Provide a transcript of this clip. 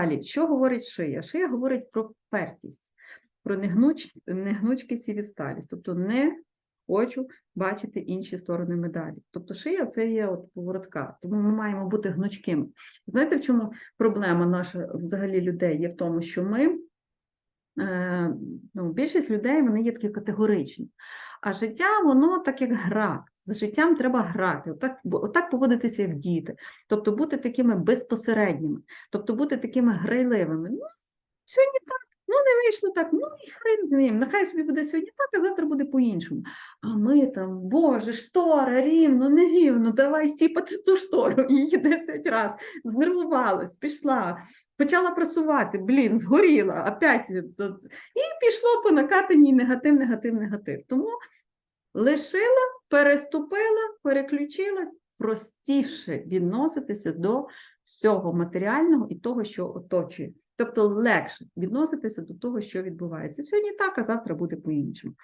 Далі, що говорить шия? Шия говорить про впертість, про негнуч... негнучкість і відсталість. Тобто не хочу бачити інші сторони медалі. Тобто шия це є от поворотка, тому ми маємо бути гнучкими. Знаєте, в чому проблема наша взагалі людей є в тому, що ми, ну, більшість людей вони є такі категоричні. А життя, воно так як гра. З життям треба грати, отак, отак поводитися як діти, тобто бути такими безпосередніми, тобто бути такими грайливими. Ну, сьогодні так, ну не вийшло так, ну і хрен з ним, нехай собі буде сьогодні так, а завтра буде по-іншому. А ми там, боже, штора, рівно, не рівно, давай сіпати ту штору, її 10 разів, знервувалась, пішла, почала прасувати, блін, згоріла, опять. І пішло по накатаній негатив, негатив, негатив. Тому лишила, переступила, переключилась, простіше відноситися до всього матеріального і того, що оточує. Тобто легше відноситися до того, що відбувається. Сьогодні так, а завтра буде по-іншому.